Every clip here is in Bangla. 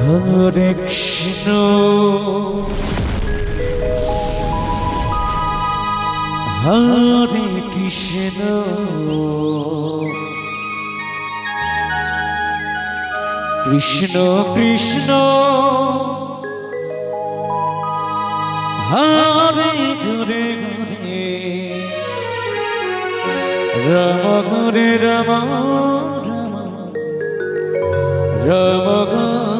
হরে কৃষ্ণ। হরে কৃষ্ণ। কৃষ্ণ কৃষ্ণ। হরে ঘুরে ঘুরে। রম ঘুরে রম রম। রম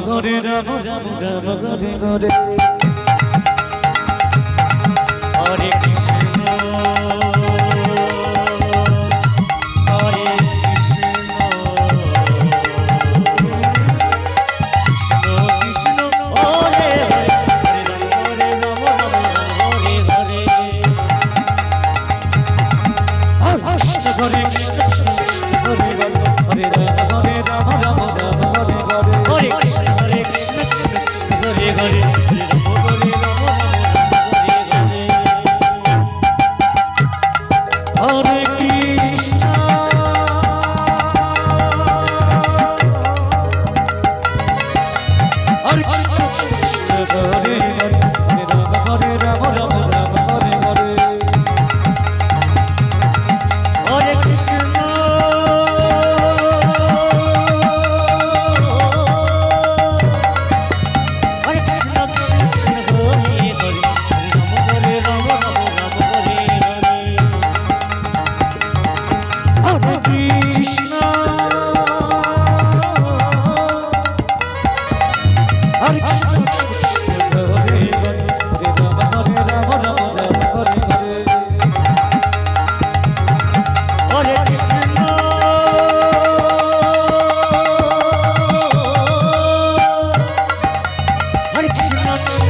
ঘরে রাম রাম রাম ঘরে ঘরে হরে হরে কৃষ্ণ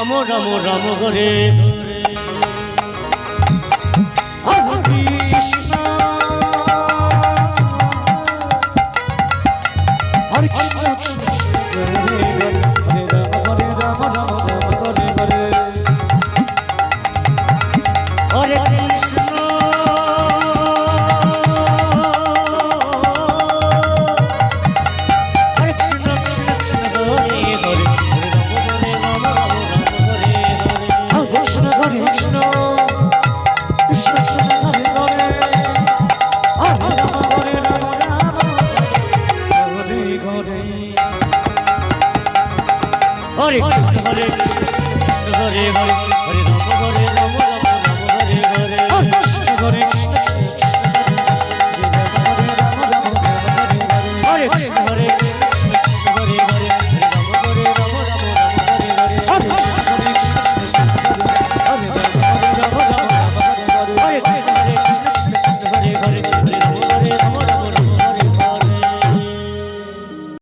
রাম রাম রাম করে হরে কৃষ্ণ। হরে হরে হরে হরে হরে